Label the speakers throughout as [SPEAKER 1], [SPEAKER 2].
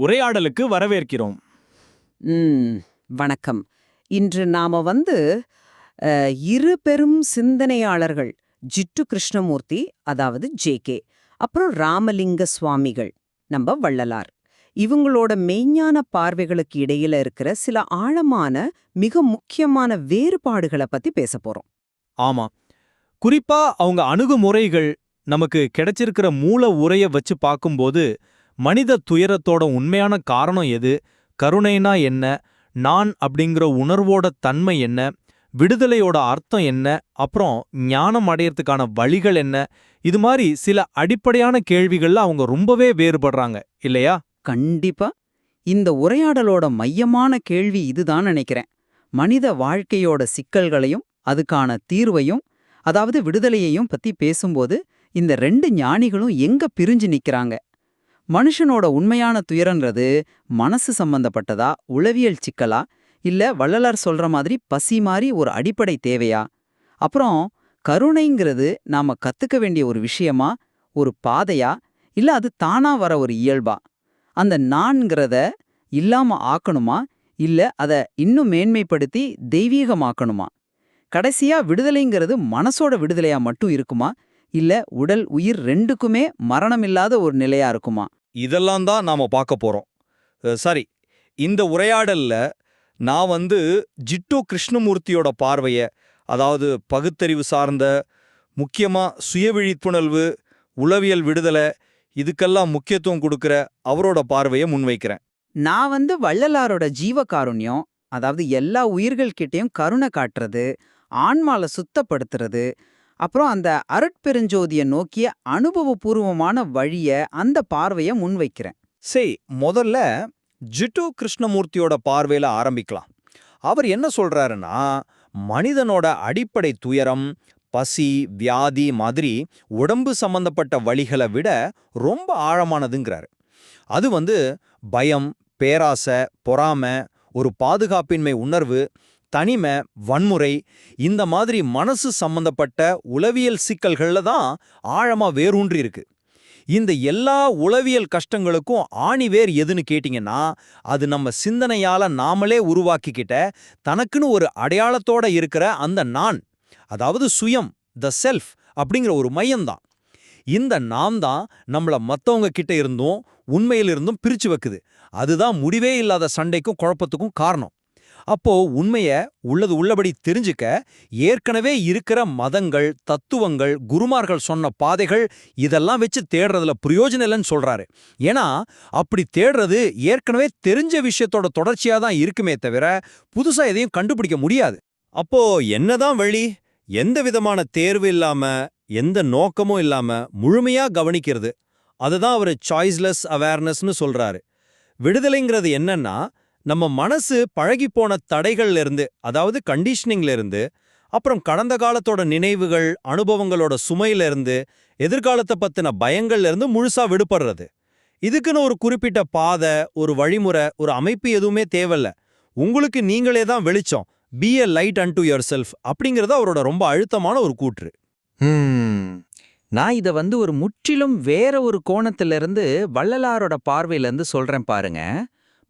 [SPEAKER 1] உரையாடலுக்கு வரவேற்கிறோம்.
[SPEAKER 2] வணக்கம். இன்று நாம வந்து இரு பெரும் சிந்தனையாளர்கள் ஜிட்டு கிருஷ்ணமூர்த்தி அதாவது ஜேகே அப்புறம் ராமலிங்க சுவாமிகள் நம்ம வள்ளலார். இவங்களோட மெய்ஞான பார்வைகளுக்கு இடையில இருக்கிற சில ஆழமான மிக முக்கியமான வேறுபாடுகளை பத்தி பேச போறோம்.
[SPEAKER 1] ஆமா. குறிப்பா அவங்க அணுகுமுறைகள் நமக்கு கிடைச்சிருக்கிற மூல உரைய வச்சு பார்க்கும்போது மனித துயரத்தோட உண்மையான காரணம் எது? கருணைனா என்ன? நான் அப்படிங்கிற உணர்வோட தன்மை என்ன? விடுதலையோட அர்த்தம் என்ன? அப்புறம் ஞானம் அடையறதுக்கான வழிகள் என்ன? இது மாதிரி சில அடிப்படையான கேள்விகள்ல அவங்க ரொம்பவே வேறுபடுறாங்க. இல்லையா?
[SPEAKER 3] கண்டிப்பா. இந்த உரையாடலோட மையமான கேள்வி இதுதான் நினைக்கிறேன். மனித வாழ்க்கையோட சிக்கல்களையும் அதுக்கான தீர்வையும் அதாவது விடுதலையையும் பத்தி பேசும்போது இந்த ரெண்டு ஞானிகளும் எங்க பிரிஞ்சு நிக்கறாங்க? மனுஷனோட உண்மையான துயரன்றது மனசு சம்பந்தப்பட்டதா உளவியல் சிக்கலா? இல்ல வள்ளலார் சொல்ற மாதிரி பசி மாதிரி ஒரு அடிப்படை தேவையா? அப்புறம் கருணைங்கிறது நாம கத்துக்க வேண்டிய ஒரு விஷயமா? ஒரு பாதையா? இல்ல அது தானா வர ஒரு இயல்பா? அந்த நான்கிறத இல்லாம ஆக்கணுமா? இல்ல அத இன்னும் மேன்மைப்படுத்தி தெய்வீகமாக்கணுமா? கடைசியா விடுதலைங்கிறது மனசோட விடுதலையா மட்டும் இருக்குமா? இல்ல உடல் உயிர் ரெண்டுக்குமே மரணமில்லாத ஒரு நிலையா இருக்குமா?
[SPEAKER 4] இதெல்லாம் தான் நாம பார்க்க போறோம். சாரி சரி. இந்த உரையாடல்ல நான் வந்து ஜிட்டு கிருஷ்ணமூர்த்தியோட பார்வைய அதாவது பகுத்தறிவு சார்ந்த முக்கியமா சுய விழிப்புணர்வு உளவியல் விடுதலை இதுக்கெல்லாம் முக்கியத்துவம் கொடுக்குற அவரோட பார்வையை முன்வைக்கிறேன்.
[SPEAKER 3] நான் வந்து வள்ளலாரோட ஜீவகாருண்யம் அதாவது எல்லா உயிர்கள்கிட்டயும் கருணை காட்டுறது ஆன்மால சுத்தப்படுத்துறது அப்புறம் அந்த அருட்பெருஞ்சோதியை நோக்கிய அனுபவபூர்வமான வழிய அந்த பார்வைய முன்வைக்கிறேன்.
[SPEAKER 4] சரி முதல்ல ஜிட்டு கிருஷ்ணமூர்த்தியோட பார்வையில ஆரம்பிக்கலாம். அவர் என்ன சொல்றாருன்னா மனிதனோட அடிப்படை துயரம் பசி வியாதி மாதிரி உடம்பு சம்பந்தப்பட்ட வழிகளை விட ரொம்ப ஆழமானதுங்கிறாரு. அது வந்து பயம் பேராசை பொறாமை ஒரு பாதுகாப்பின்மை உணர்வு தனிமை வன்முறை இந்த மாதிரி மனசு சம்பந்தப்பட்ட உளவியல் சிக்கல்கள்ல தான் ஆழமா வேரூன்றி இருக்கு. இந்த எல்லா உளவியல் கஷ்டங்களுக்கும் ஆணிவேர் எதுன்னு கேட்டிங்கன்னா அது நம்ம சிந்தனையால நாமளே உருவாக்கிக்கிட்ட தனக்குன்னு ஒரு அடையாளத்தோட இருக்கிற அந்த நான் அதாவது சுயம் த செல்ஃப் அப்படிங்கிற ஒரு மையம்தான் இந்த நாம் தான் நம்மளை மற்றவங்க கிட்ட இருந்தும் உண்மையிலிருந்தும் பிரிச்சு வைக்குது. அதுதான் முடிவே இல்லாத சண்டைக்கும் குழப்பத்துக்கும் காரணம். அப்போ உண்மைய உள்ளது உள்ளபடி தெரிஞ்சுக்க ஏற்கனவே இருக்கிற மதங்கள் தத்துவங்கள் குருமார்கள் சொன்ன பாதைகள் இதெல்லாம் வச்சு தேடுறதுல பிரயோஜனம் இல்லைன்னு சொல்றாரு. ஏன்னா அப்படி தேடுறது ஏற்கனவே தெரிஞ்ச விஷயத்தோட தொடர்ச்சியா தான் இருக்குமே தவிர புதுசா எதையும் கண்டுபிடிக்க முடியாது. அப்போ என்னதான் வழி? எந்த விதமான தேர்வு இல்லாம எந்த நோக்கமும் இல்லாம முழுமையா கவனிக்கிறது? அதுதான் அவர் சாய்ஸ்லெஸ் அவேர்னஸ்னு சொல்றாரு. விடுதலைங்கிறது என்னன்னா நம்ம மனசு பழகிப்போன தடைகள்ல இருந்து அதாவது கண்டிஷனிங்ல இருந்து அப்புறம் கடந்த காலத்தோட நினைவுகள் அனுபவங்களோட சுமையில இருந்து எதிர்காலத்தை பத்தின பயங்கள்ல இருந்து முழுசா விடுபடுறது. இதுக்குன்னு ஒரு குறிப்பிட்ட பாதை ஒரு வழிமுறை ஒரு அமைப்பு எதுவுமே தேவையில்ல. உங்களுக்கு நீங்களே தான் வெளிச்சம். Be a light unto yourself அப்படிங்கிறது அவரோட ரொம்ப அழுத்தமான ஒரு கூற்று.
[SPEAKER 5] நான் இத வந்து ஒரு முற்றிலும் வேற ஒரு கோணத்திலிருந்து வள்ளலாரோட பார்வையிலேருந்து சொல்றேன் பாருங்க.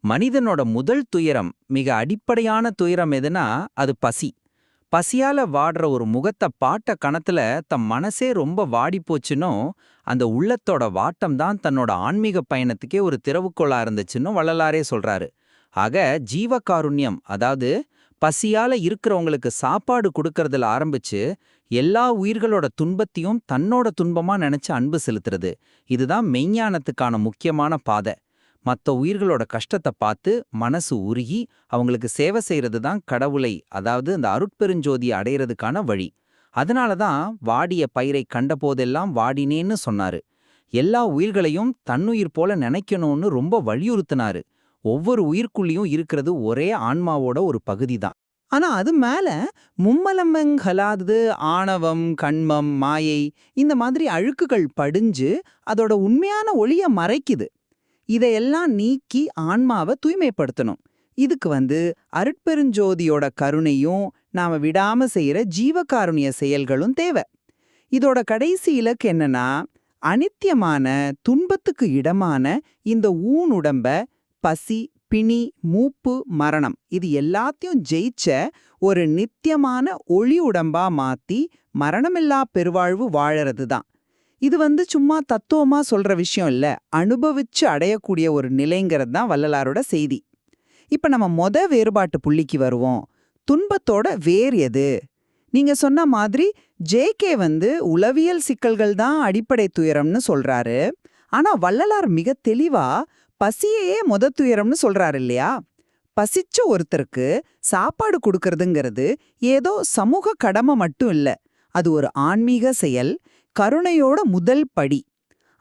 [SPEAKER 5] மனிதனோட முதல் துயரம் மிக அடிப்படையான துயரம் எதுனா அது பசி. பசியால வாடுற ஒரு முகத்தை பாட்ட கணத்துல தம் மனசே ரொம்ப வாடி போச்சுன்னோ அந்த உள்ளத்தோட வாட்டம் தான் தன்னோட ஆன்மீக பயணத்துக்கே ஒரு திறவுக்கோளா இருந்துச்சுன்னு வள்ளலாரே சொல்றாரு. ஆக ஜீவகாருண்யம் அதாவது பசியால இருக்கிறவங்களுக்கு சாப்பாடு கொடுக்கறதுல ஆரம்பிச்சு எல்லா உயிர்களோட துன்பத்தையும் தன்னோட துன்பமா நினைச்சு அன்பு செலுத்துறது. இதுதான் மெய்ஞானத்துக்கான முக்கியமான பாதை. மத்த உயிர்களோட கஷ்டத்தை பார்த்து மனசு உருகி அவங்களுக்கு சேவை செய்யறது தான் கடவுளை அதாவது அந்த அருட்பெருஞ்சோதியை அடையறதுக்கான வழி. அதனால தான் வாடிய பயிரை கண்டபோதெல்லாம் வாடினேன்னு சொன்னாரு. எல்லா உயிர்களையும் தன்னுயிர் போல நினைக்கணும்னு ரொம்ப வலியுறுத்தினாரு. ஒவ்வொரு உயிர்க்குள்ளேயும் இருக்கிறது ஒரே ஆன்மாவோட ஒரு பகுதி தான் ஆனா அது மேல மும்மலமங்கலாதது ஆணவம் கண்மம் மாயை இந்த மாதிரி அழுக்குகள் படிஞ்சு அதோட உண்மையான ஒளிய மறைக்குது. இதையெல்லாம் நீக்கி ஆன்மாவை தூய்மைப்படுத்தணும். இதுக்கு வந்து அருட்பெருஞ்சோதியோட கருணையும் நாம விடாம செய்யற ஜீவகாருண்ய செயல்களும் தேவை. இதோட கடைசி இலக்கு என்னன்னா அனித்தியமான துன்பத்துக்கு இடமான இந்த ஊனுடம்ப
[SPEAKER 3] பசி பிணி மூப்பு மரணம் இது எல்லாத்தையும் ஜெயிச்ச ஒரு நித்தியமான ஒளி உடம்பா மாத்தி மரணமில்லா பெருவாழ்வு வாழறது தான் இது வந்து சும்மா தத்துவமா சொல்ற விஷயம் இல்ல. அனுபவிச்சு அடையக்கூடிய ஒரு நிலைங்கிறது தான் வள்ளலாரோட செய்தி. இப்ப நம்ம மொத வேறுபாட்டு புள்ளிக்கு வருவோம். துன்பத்தோட வேர் எது? நீங்க சொன்ன மாதிரி ஜேகே வந்து உளவியல் சிக்கல்கள் தான் அடிப்படை துயரம்னு சொல்றாரு. ஆனா வள்ளலார் மிக தெளிவா பசியையே மொத துயரம்னு சொல்றாரு இல்லையா? பசிச்ச ஒருத்தருக்கு சாப்பாடு கொடுக்கறதுங்கிறது ஏதோ சமூக கடமை மட்டும் இல்ல. அது ஒரு ஆன்மீக செயல் கருணையோட முதல் படி.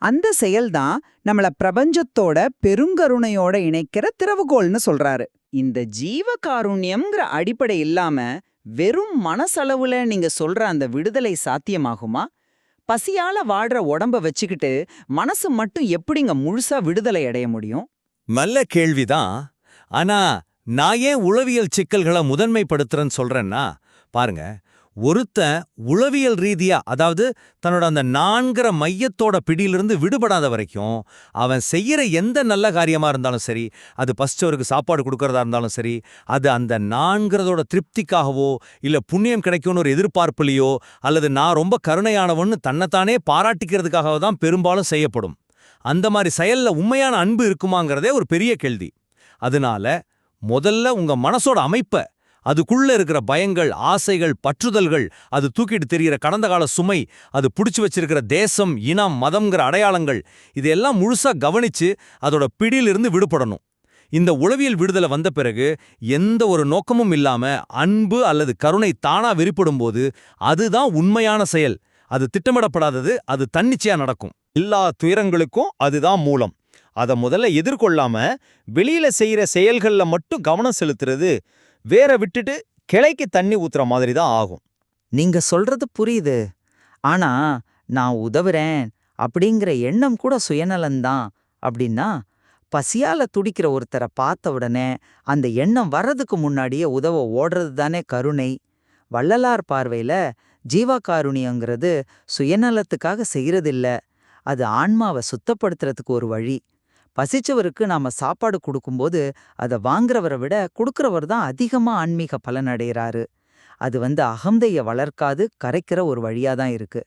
[SPEAKER 3] அந்த செயல்தான் நம்மள பிரபஞ்சத்தோட பெருங்கருணையோட இணைக்கிற திறவுகோல்னு சொல்றாரு. இந்த ஜீவ காருண்யம்ங்கிற அடிப்படை இல்லாம வெறும் மனசளவுல நீங்க சொல்ற அந்த விடுதலை சாத்தியமாகுமா? பசியால வாடுற உடம்ப வச்சுக்கிட்டு மனசு மட்டும் எப்படிங்க முழுசா விடுதலை அடைய முடியும்?
[SPEAKER 4] நல்ல கேள்விதான். ஆனா நான் ஏன் உளவியல் சிக்கல்களை முதன்மைப்படுத்துறேன்னு சொல்றேன்னா பாருங்க ஒருத்தன் உளவியல் ரீதியா அதாவது தன்னோட அந்த நான்கிற மையத்தோட பிடியிலிருந்து விடுபடாத வரைக்கும் அவன் செய்யற எந்த நல்ல காரியமா இருந்தாலும் சரி அது பசிச்சவருக்கு சாப்பாடு கொடுக்கறதா இருந்தாலும் சரி அது அந்த நான்கிறதோட திருப்திக்காகவோ இல்ல புண்ணியம் கிடைக்கும்னு ஒரு எதிர்பார்ப்புலையோ அல்லது நான் ரொம்ப கருணையானவன்னு தன்னைத்தானே பாராட்டிக்கிறதுக்காக தான் பெரும்பாலும் செய்யப்படும். அந்த மாதிரி செயல்ல உண்மையான அன்பு இருக்குமாங்கிறதே ஒரு பெரிய கேள்வி. அதனால முதல்ல உங்க மனசோட அமைப்ப அதுக்குள்ள இருக்கிற பயங்கள் ஆசைகள் பற்றுதல்கள் அது தூக்கிட்டு தெரிகிற கடந்த கால சுமை அது புடிச்சு வச்சிருக்கிற தேசம் இனம் மதம்ங்கிற அடையாளங்கள் இதையெல்லாம் முழுசா கவனிச்சு அதோட பிடியிலிருந்து விடுபடணும். இந்த உளவியல் விடுதலை வந்த பிறகு எந்த ஒரு நோக்கமும் இல்லாம அன்பு அல்லது கருணை தானா வெளிப்படும்போது அதுதான் உண்மையான செயல். அது திட்டமிடப்படாதது அது தன்னிச்சையா நடக்கும். எல்லா துயரங்களுக்கும் அதுதான் மூலம். அத முதல்ல எதிர்கொள்ளாம வெளியில செய்யற செயல்கள்ல மட்டும் கவனம் செலுத்துறது வேற விட்டுட்டு கிளைக்கு தண்ணி ஊத்துற மாதிரி தான் ஆகும்.
[SPEAKER 5] நீங்க சொல்றது புரியுது. ஆனா நான் உதவுறேன் அப்படிங்கிற எண்ணம் கூட சுயநலன்தான் அப்படின்னா பசியால துடிக்கிற ஒருத்தரை பார்த்த உடனே அந்த எண்ணம் வர்றதுக்கு முன்னாடியே உதவ ஓடுறது தானே கருணை. வள்ளலார் பார்வையில ஜீவகாருணியங்கிறது சுயநலத்துக்காக செய்யறதில்ல. அது ஆன்மாவை சுத்தப்படுத்துறதுக்கு ஒரு வழி. பசிச்சவருக்கு நாம சாப்பாடு கொடுக்கும்போது அதை வாங்குறவரை விட கொடுக்கறவர் தான் அதிகமா ஆன்மீக பலன் அடையறாரு. அது வந்து அகந்தைய வளர்க்காது கரைக்கிற ஒரு வழியா தான் இருக்கு.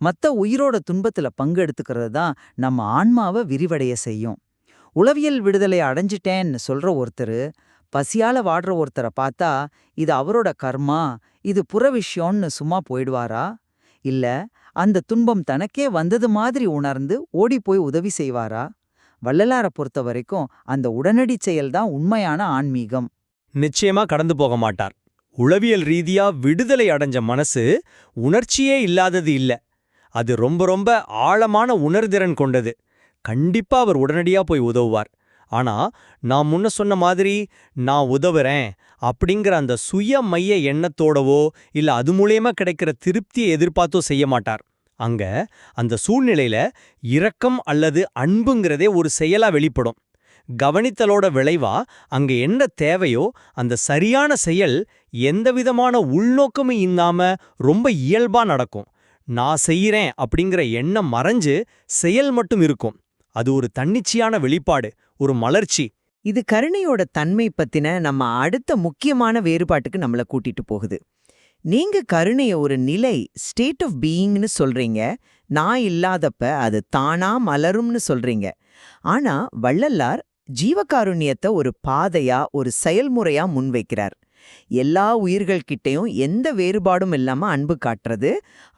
[SPEAKER 5] மத்த உயிரோட துன்பத்துல பங்கெடுத்துக்கிறது தான் நம்ம ஆன்மாவை விரிவடைய செய்யும். உளவியல் விடுதலை அடைஞ்சிட்டேன்னு சொல்ற ஒருத்தர் பசியால வாடுற ஒருத்தரை பார்த்தா இது அவரோட கர்மா இது புற விஷயம்னு சும்மா போயிடுவாரா? இல்ல அந்த துன்பம் தனக்கே வந்தது மாதிரி உணர்ந்து ஓடி போய் உதவி செய்வாரா? வள்ளலாரை பொறுத்த வரைக்கும் அந்த உடனடி செயல்தான் உண்மையான ஆன்மீகம்.
[SPEAKER 1] நிச்சயமா கடந்து போக மாட்டார். உளவியல் ரீதியா விடுதலை அடைஞ்ச மனசு உணர்ச்சியே இல்லாதது இல்ல. அது ரொம்ப ரொம்ப ஆழமான உணர்திறன் கொண்டது. கண்டிப்பா அவர் உடனடியா போய் உதவுவார். ஆனா நான் முன்ன சொன்ன மாதிரி நான் உதவுறேன் அப்படிங்கிற அந்த சுய மைய எண்ணத்தோடவோ இல்ல அது மூலியமா கிடைக்கிற திருப்தியை எதிர்பார்த்தோ செய்ய மாட்டார். அங்க அந்த சூழ்நிலையில இரக்கம் அல்லது அன்புங்கிறதே ஒரு செயலா வெளிப்படும். கவனித்தலோட விளைவா அங்க என்ன தேவையோ அந்த சரியான செயல் எந்தவிதமான உள்நோக்கமும் இல்லாம ரொம்ப இயல்பா நடக்கும். நான் செய்யறேன் அப்படிங்கிற எண்ணம் மறைஞ்சு செயல் மட்டும் இருக்கும். அது ஒரு தன்னிச்சையான வெளிப்பாடு ஒரு மலர்ச்சி.
[SPEAKER 2] இது கருணையோட தன்மை பத்தின நம்ம அடுத்த முக்கியமான வேறுபாட்டுக்கு நம்மள கூட்டிட்டு போகுது. நீங்க கருணைய ஒரு நிலை ஸ்டேட் ஆஃப் பீயிங்னு சொல்றீங்க. நான் இல்லாதப்ப அது தானா மலரும்னு சொல்றீங்க. ஆனா வள்ளலார் ஜீவகாருண்யத்தை ஒரு பாதையா ஒரு செயல்முறையா முன்வைக்கிறார். எல்லா உயிர்கள்கிட்டையும் எந்த வேறுபாடும் இல்லாம அன்பு காட்டுறது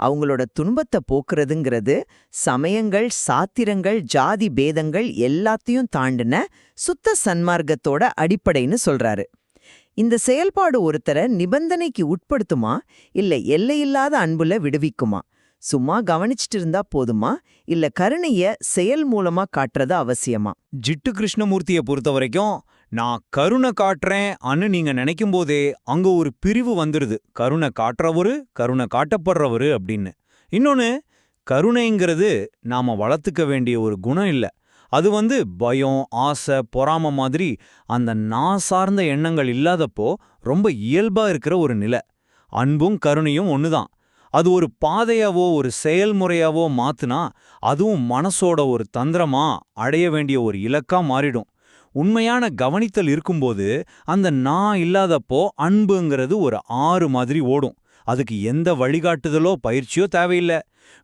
[SPEAKER 2] அவங்களோட துன்பத்தை போக்குறதுங்கிறது சமயங்கள் சாத்திரங்கள் ஜாதி பேதங்கள் எல்லாத்தையும் தாண்டின சுத்த சன்மார்க்கத்தோட அடிப்படைன்னு சொல்றாரு. இந்த செயல்பாடு ஒருத்தரை நிபந்தனைக்கு உட்படுத்துமா? இல்ல எல்லையில்லாத அன்புல விடுவிக்குமா? சும்மா கவனிச்சிட்டு இருந்தா போதுமா? இல்ல கருணைய செயல் மூலமா காட்டுறது அவசியமா?
[SPEAKER 4] ஜிட்டு கிருஷ்ணமூர்த்தியை பொறுத்த வரைக்கும் நான் கருணை காட்டுறேன் அன்னு நீங்க நினைக்கும் போதே அங்க ஒரு பிரிவு வந்துருது. கருணை காட்டுறவரு கருணை காட்டப்படுறவரு அப்படின்னு. இன்னொன்னு கருணைங்கிறது நாம வளர்த்துக்க வேண்டிய ஒரு குணம் இல்ல. அது வந்து பயம் ஆசை பொறாம மாதிரி அந்த நான் சார்ந்த எண்ணங்கள் இல்லாதப்போ ரொம்ப இயல்பா இருக்கிற ஒரு நிலை. அன்பும் கருணையும் ஒண்ணுதான். அது ஒரு பாதையாவோ ஒரு செயல்முறையாவோ மாத்துனா அதுவும் மனசோட ஒரு தந்திரமா அடைய வேண்டிய ஒரு இலக்கா மாறிடும்.
[SPEAKER 1] உண்மையான கவனித்தல் இருக்கும்போது அந்த நான் இல்லாதப்போ அன்புங்கிறது ஒரு ஆறு மாதிரி ஓடும். அதுக்கு எந்த வழிகாட்டுதலோ பயிற்சியோ தேவையில்ல.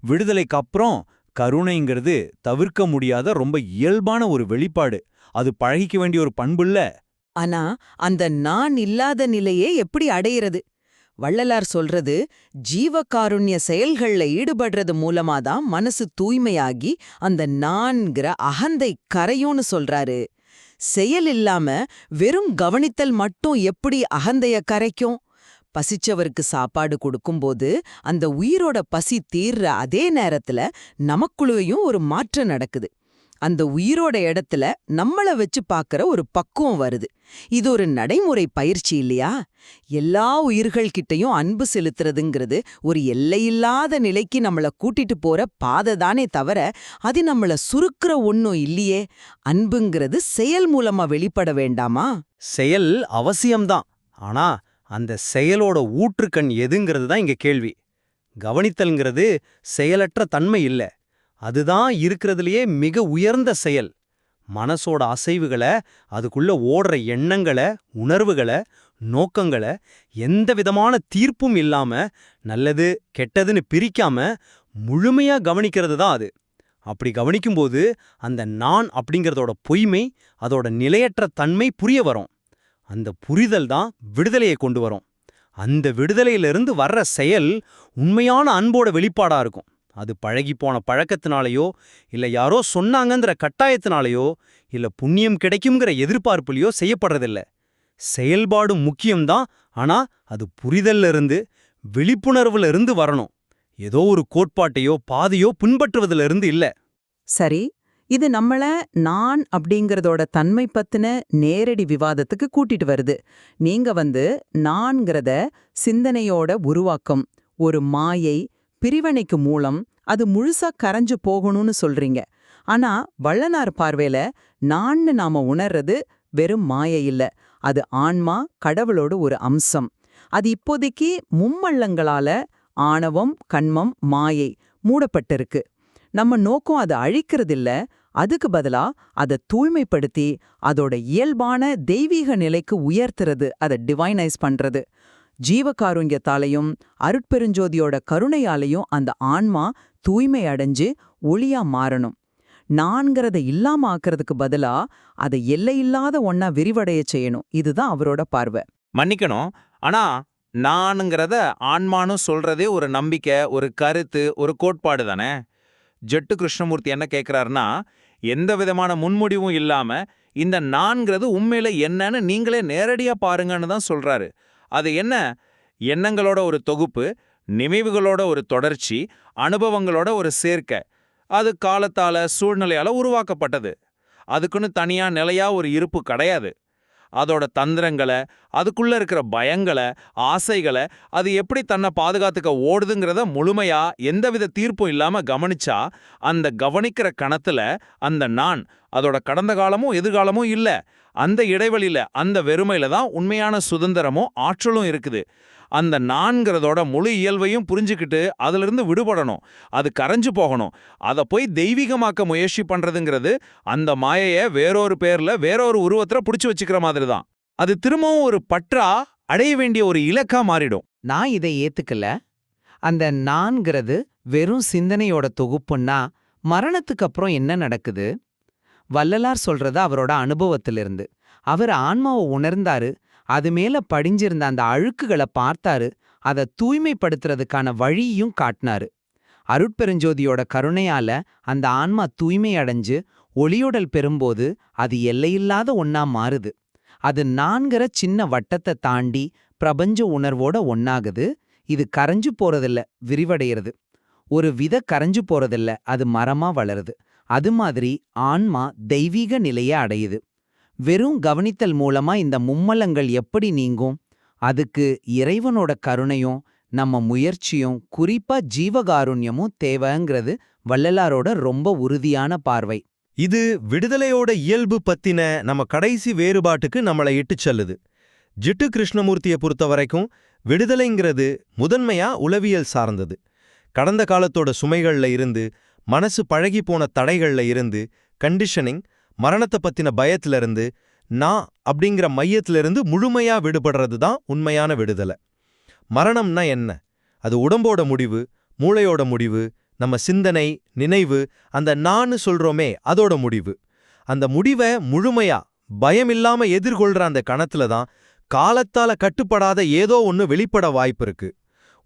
[SPEAKER 1] விடுதலைக்கு அப்புறம் கருணைங்கிறது தவிர்க்க முடியாத ரொம்ப இயல்பான ஒரு வெளிப்பாடு. அது பழகிக்க வேண்டிய ஒரு பண்புல்ல.
[SPEAKER 2] ஆனா அந்த நான் இல்லாத நிலையே எப்படி அடையிறது? வள்ளலார் சொல்றது ஜீவகாருண்ய செயல்கள்ல ஈடுபடுறது மூலமாதான் மனசு தூய்மையாகி அந்த நான்கிற அகந்தை கரையும்னு சொல்றாரு. செயல் இல்லாம வெறும் கவனித்தல் மட்டும் எப்படி அகந்தைய கரைக்கும்? பசிச்சவருக்கு சாப்பாடு கொடுக்கும்போது அந்த உயிரோட பசி தீர்ற அதே நேரத்துல நமக்குள்ளேயும் ஒரு மாற்றம் நடக்குது. அந்த உயிரோட இடத்துல நம்மள வச்சு பார்க்கற ஒரு பக்குவம் வருது. இது ஒரு நடைமுறை பயிற்சி இல்லையா? எல்லா உயிர்கள்கிட்டையும் அன்பு செலுத்துறதுங்கிறது ஒரு எல்லையில்லாத நிலைக்கு நம்மள கூட்டிட்டு போற பாதை தானே தவிர அது நம்மள சுருக்குற ஒன்றும் இல்லையே. அன்புங்கிறது செயல் மூலமா வெளிப்பட வேண்டாமா?
[SPEAKER 4] செயல் அவசியம்தான். ஆனா அந்த செயலோட ஊற்றுக்கண் எதுங்கிறது தான் இங்க கேள்வி. கவனித்தல்ங்கிறது செயலற்ற தன்மை இல்ல. அதுதான் இருக்கிறதுலையே மிக உயர்ந்த செயல். மனசோட அசைவுகளை அதுக்குள்ள ஓடுற எண்ணங்களை உணர்வுகளை நோக்கங்களை எந்த விதமான தீர்ப்பும் இல்லாம நல்லது கெட்டதுன்னு பிரிக்காம முழுமையா கவனிக்கிறது தான் அது. அப்படி கவனிக்கும்போது அந்த நான் அப்படிங்கிறதோட பொய்மை அதோட நிலையற்ற தன்மை புரிய வரும். அந்த புரிதல் தான் விடுதலையை கொண்டு வரும். அந்த விடுதலையிலிருந்து வர்ற செயல் உண்மையான அன்போட வெளிப்பாடா இருக்கும். அது பழகிப்போன பழக்கத்தினாலேயோ இல்ல யாரோ சொன்னாங்கங்கிற கட்டாயத்தினாலேயோ இல்ல புண்ணியம் கிடைக்குங்கிற எதிர்பார்ப்புலையோ செய்யப்படுறதில்ல. செயல்பாடு முக்கியம்தான் ஆனா அது புரிதல்ல இருந்து விழிப்புணர்வுல இருந்து வரணும். ஏதோ ஒரு கோட்பாட்டையோ பாதையோ பின்பற்றுவதிலிருந்து இருந்து இல்ல.
[SPEAKER 3] சரி இது நம்மள நான் அப்படிங்கறதோட தன்மை பத்தின நேரடி விவாதத்துக்கு கூட்டிட்டு வருது. நீங்க வந்து நான்கிறத சிந்தனையோட உருவாக்கம் ஒரு மாயை பிரிவினைக்கு மூலம் அது முழுசா கரைஞ்சு போகணும்னு சொல்றீங்க. ஆனா வள்ளனார் பார்வையில நான்னு நாம உணர்றது வெறும் மாயை இல்ல. அது ஆன்மா கடவுளோட ஒரு அம்சம். அது இப்போதைக்கு மும்மள்ளங்களால ஆணவம் கண்மம் மாயை மூடப்பட்டிருக்கு. நம்ம நோக்கம் அதை அழிக்கிறதில்ல. அதுக்கு பதிலா அதை தூய்மைப்படுத்தி அதோட இயல்பான தெய்வீக நிலைக்கு உயர்த்துறது அதை டிவைனைஸ் பண்றது. ஜீவகாருண்யத்தாலையும் அருட்பெருஞ்சோதியோட கருணையாலையும் அந்த ஆன்மா தூய்மை அடைஞ்சு ஒளியா மாறணும். நான்கிறத இல்லாம ஆக்கிறதுக்கு பதிலா அதை எல்லையில்லாத ஒன்னா விரிவடைய செய்யணும். இதுதான் அவரோட பார்வை.
[SPEAKER 5] மன்னிக்கணும். ஆனா நானுங்கிறத ஆன்மானும் சொல்றதே ஒரு நம்பிக்கை ஒரு கருத்து ஒரு கோட்பாடு தானே? ஜெட்டு கிருஷ்ணமூர்த்தி என்ன கேட்குறாருன்னா எந்த விதமான முன்முடிவும் இல்லாம இந்த நான்கிறது உண்மையில என்னன்னு நீங்களே நேரடியா பாருங்கன்னு தான் சொல்றாரு. அது என்ன? எண்ணங்களோட ஒரு தொகுப்பு நினைவுகளோட ஒரு தொடர்ச்சி அனுபவங்களோட ஒரு சேர்க்கை. அது காலத்தால சூழ்நிலையால உருவாக்கப்பட்டது. அதுக்குன்னு தனியா நிலையா ஒரு இருப்பு கிடையாது. அதோட தந்திரங்களை அதுக்குள்ள இருக்கிற பயங்களை ஆசைகளை அது எப்படி தன்னை பாதுகாத்துக்க ஓடுதுங்கிறத முழுமையா எந்தவித தீர்ப்பும் இல்லாம கவனிச்சா அந்த கவனிக்கிற கணத்துல அந்த நான் அதோட கடந்த காலமும் எதிர்காலமும் இல்ல. அந்த இடைவெளியில அந்த வெறுமையில தான் உண்மையான சுதந்திரமும் ஆற்றலும் இருக்குது. அந்த நான்கிறதோட முழு இயல்பையும் புரிஞ்சுக்கிட்டு அதிலிருந்து விடுபடணும். அது கரைஞ்சு போகணும். அதை போய் தெய்வீகமாக்க முயற்சி பண்ணுறதுங்கிறது அந்த மாயைய வேறொரு பேர்ல வேறொரு உருவத்தில் புடிச்சு வச்சுக்கிற மாதிரி தான் அது திரும்பவும் ஒரு பற்றா அடைய வேண்டிய ஒரு இலக்கா மாறிடும்.
[SPEAKER 6] நான் இதை ஏத்துக்கல. அந்த நான்கிறது வெறும் சிந்தனையோட தொகுப்புன்னா மரணத்துக்கு அப்புறம் என்ன நடக்குது? வள்ளலார் சொல்றது அவரோட அனுபவத்திலிருந்து. அவர் ஆன்மாவை உணர்ந்தாரு. அது மேல படிஞ்சிருந்த அந்த அழுக்குகளை பார்த்தாரு. அதை தூய்மைப்படுத்துறதுக்கான வழியும் காட்டினாரு. அருட்பெருஞ்சோதியோட கருணையால அந்த ஆன்மா தூய்மை அடைஞ்சு ஒளியுடல் பெறும்போது அது எல்லையில்லாத ஒன்னா மாறுது. அது நான்கிற சின்ன வட்டத்தை தாண்டி பிரபஞ்ச உணர்வோட ஒன்னாகுது இது கரைஞ்சு போறதில்ல விரிவடைகிறது ஒரு வித கரைஞ்சு போறதில்ல அது மரமா வளருது. அது மாதிரி ஆன்மா தெய்வீக நிலைய அடையுது. வெறும் கவனித்தல் மூலமா இந்த மும்மலங்கள் எப்படி நீங்கும்? அதுக்கு இறைவனோட கருணையும் நம்ம முயற்சியும் குறிப்பா ஜீவகாருண்யமும் தேவைங்கிறது வள்ளலாரோட ரொம்ப உறுதியான பார்வை.
[SPEAKER 1] இது விடுதலையோட இயல்பு பத்தின நம்ம கடைசி வேறுபாட்டுக்கு நம்மளை இட்டுச் செல்லுது. ஜிட்டு கிருஷ்ணமூர்த்தியை பொறுத்த வரைக்கும் விடுதலைங்கிறது முதன்மையா உளவியல் சார்ந்தது. கடந்த காலத்தோட சுமைகள்ல இருந்து மனசு பழகி போன தடைகள்ல இருந்து கண்டிஷனிங்
[SPEAKER 7] மரணத்தை பத்தின பயத்திலிருந்து நான் அப்படிங்கிற மையத்திலிருந்து முழுமையா விடுபடுறது தான் உண்மையான விடுதலை. மரணம்னா என்ன? அது உடம்போட முடிவு மூளையோட முடிவு நம்ம சிந்தனை நினைவு அந்த நான்னு சொல்றோமே அதோட முடிவு. அந்த முடிவை முழுமையா பயமில்லாம எதிர்கொள்ற அந்த கணத்துல தான் காலத்தால கட்டுப்படாத ஏதோ ஒன்னு வெளிப்பட வாய்ப்பு இருக்கு.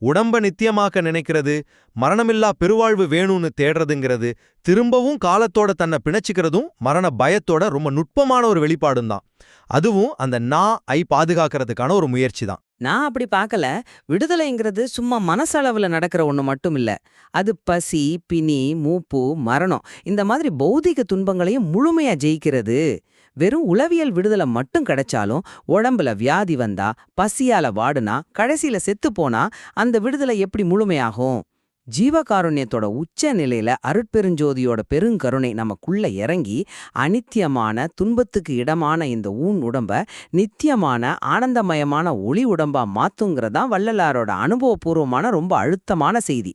[SPEAKER 7] உடம்ப நித்தியமாக்க நினைக்கிறது மரணமில்லா பெருவாழ்வு வேணும்னு தேடுறதுங்கிறது திரும்பவும் காலத்தோட தன்னை பிணைச்சிக்கிறதும் மரண பயத்தோட ரொம்ப நுட்பமான ஒரு வெளிப்பாடும் தான் அதுவும் அந்த நான் ஐ பாதுகாக்கிறதுக்கான ஒரு முயற்சி தான்
[SPEAKER 3] நான் அப்படி பார்க்கல. விடுதலைங்கிறது சும்மா மனசளவுல நடக்கிற ஒண்ணு மட்டும் இல்ல. அது பசி பிணி மூப்பு மரணம். இந்த மாதிரி பௌதிக துன்பங்களையும் முழுமையா ஜெயிக்கிறது. வெறும் உளவியல் விடுதலை மட்டும் கிடைச்சாலும் உடம்புல வியாதி வந்தா பசியால வாடுனா கடைசியில செத்து போனா அந்த விடுதலை எப்படி முழுமையாகும்? ஜீவகாருண்யத்தோட உச்ச நிலையில அருட்பெருஞ்சோதியோட பெருங்கருணை நமக்குள்ள இறங்கி அனித்தியமான துன்பத்துக்கு இடமான இந்த ஊன் உடம்ப நித்தியமான ஆனந்தமயமான ஒளி உடம்பா மாத்துங்கிறதான் வள்ளலாரோட அனுபவபூர்வமான ரொம்ப அழுத்தமான செய்தி.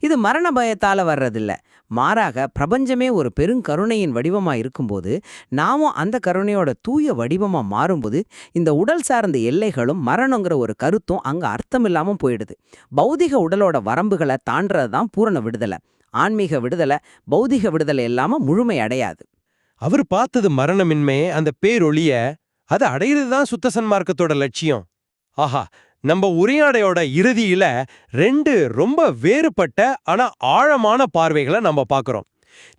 [SPEAKER 3] இது மரண பயத்தால வர்றதில்ல. மாறாக பிரபஞ்சமே ஒரு பெருங்கருணையின் வடிவமா இருக்கும்போது நாமும் அந்த கருணையோட தூய வடிவமா மாறும்போது இந்த உடல் சார்ந்த எல்லைகளும் மரணங்கிற ஒரு கருத்தும் அங்க அர்த்தமில்லாம போயிடுது. பௌதிக உடலோட வரம்புகளை தாண்டறது தான் பூரண விடுதலை. ஆன்மீக விடுதலை பௌதிக விடுதலை இல்லாமல் முழுமை அடையாது.
[SPEAKER 4] அவர் பார்த்தது மரணமின்மையே அந்த பேரொழிய அதை அடையிறது தான் சுத்த சன்மார்க்கத்தோட லட்சியம். ஆஹா நம்ம உரையாடையோட இறுதியில ரெண்டு ரொம்ப வேறுபட்ட ஆனா ஆழமான பார்வைகளை நம்ம பார்க்குறோம்.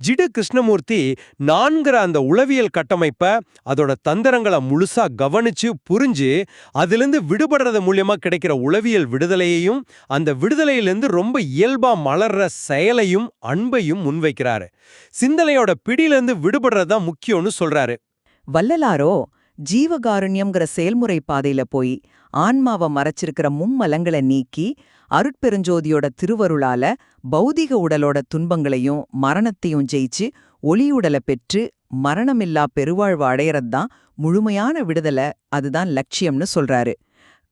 [SPEAKER 4] ஜிடு கிருஷ்ணமூர்த்தி நான்கிற அந்த உளவியல் கட்டமைப்ப அதோட தந்திரங்களை முழுசா கவனிச்சு புரிஞ்சு அதிலிருந்து விடுபடுறது மூலியமா கிடைக்கிற உளவியல் விடுதலையையும் அந்த விடுதலையிலிருந்து ரொம்ப இயல்பா மலர்ற செயலையும் அன்பையும் முன்வைக்கிறாரு. சிந்தனையோட பிடியிலிருந்து விடுபடுறது தான் முக்கியம்னு சொல்றாரு.
[SPEAKER 8] வல்லலாரோ ஜீவகாருண்யம்ங்கிற செயல்முறை பாதையில போய் ஆன்மாவை மறைச்சிருக்கிற மும்மலங்களை நீக்கி அருட்பெருஞ்சோதியோட திருவருளால பௌதிக உடலோட துன்பங்களையும் மரணத்தையும் ஜெயிச்சு ஒளியுடலை பெற்று மரணமில்லா பெருவாழ்வு அடையறதுதான் முழுமையான விடுதலை அதுதான் லட்சியம்னு சொல்றாரு.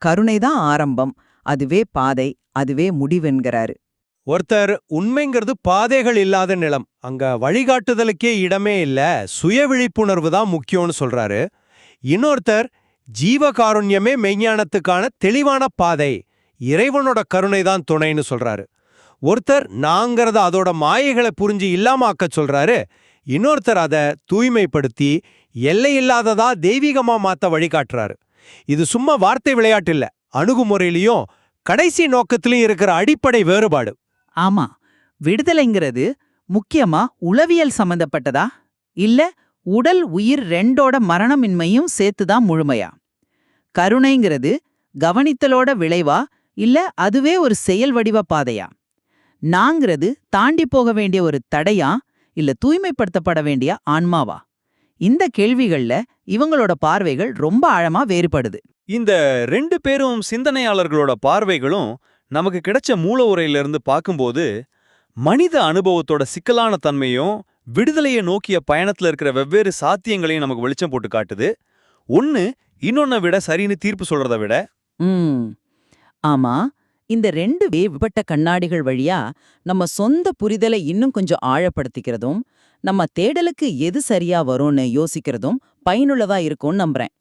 [SPEAKER 8] கருணைதான் ஆரம்பம் அதுவே பாதை அதுவே முடிவென்கிறாரு
[SPEAKER 4] ஒருத்தர் உண்மைங்கிறது பாதைகள் இல்லாத நிலம் அங்க வழிகாட்டுதலுக்கே இடமே இல்ல சுய விழிப்புணர்வு தான் முக்கியம்னு சொல்றாரு. இன்னொருத்தர் ஜீவகாருண்யமே மெய்ஞானத்துக்கான தெளிவான பாதை இறைவனோட கருணை தான் துணைன்னு சொல்றாரு. ஒருத்தர் நாங்கிறத அதோட மாயைகளை புரிஞ்சு இல்லாம ஆக்க சொல்றாரு இன்னொருத்தர் அதை தூய்மைப்படுத்தி எல்லையில்லாததா தெய்வீகமா மாத்த வழிகாட்டுறாரு. இது சும்மா வார்த்தை விளையாட்டு இல்ல அணுகுமுறையிலையும் கடைசி நோக்கத்திலையும் இருக்கிற அடிப்படை வேறுபாடு.
[SPEAKER 9] ஆமா விடுதலைங்கிறது முக்கியமா உளவியல் சம்பந்தப்பட்டதா? இல்ல உடல் உயிர் ரெண்டோட மரணமின்மையும் சேர்த்துதான் முழுமையா? கருணைங்கிறது கவனித்தலோட விளைவா? இல்ல அதுவே ஒரு செயல் வடிவ பாதையா? நாங்கிறது தாண்டி போக வேண்டிய ஒரு தடையா? இல்ல தூய்மைப்படுத்தப்பட வேண்டிய ஆன்மாவா? இந்த கேள்விகள்ல இவங்களோட பார்வைகள் ரொம்ப ஆழமா வேறுபடுது.
[SPEAKER 10] இந்த ரெண்டு பேரும் சிந்தனையாளர்களோட பார்வைகளும் நமக்கு கிடைச்ச மூல உரையிலிருந்து பார்க்கும்போது மனித அனுபவத்தோட சிக்கலான தன்மையும் விடுதலையை நோக்கிய பயணத்துல இருக்கிற வெவ்வேறு சாத்தியங்களையும் நமக்கு வெளிச்சம் போட்டு காட்டுது. ஒன்னு இன்னொன்னை விட சரின்னு தீர்ப்பு சொல்றத விட
[SPEAKER 3] ம். ஆமா இந்த ரெண்டு வேறுபட்ட கண்ணாடிகள் வழியா நம்ம சொந்த புரிதலை இன்னும் கொஞ்சம் ஆழப்படுத்திக்கிறதும் நம்ம தேடலுக்கு எது சரியா வரும்னு யோசிக்கிறதும் பயனுள்ளதா இருக்கும்னு நம்புறேன்.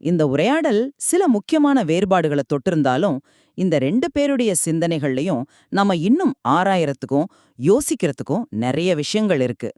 [SPEAKER 3] இந்த உரையாடல் சில முக்கியமான வேறுபாடுகளை தொட்டிருந்தாலும் இந்த ரெண்டு பேருடைய சிந்தனைகள்லயும் நம்ம இன்னும் ஆராயறதுக்கும் யோசிக்கிறதுக்கும் நிறைய விஷயங்கள் இருக்கு.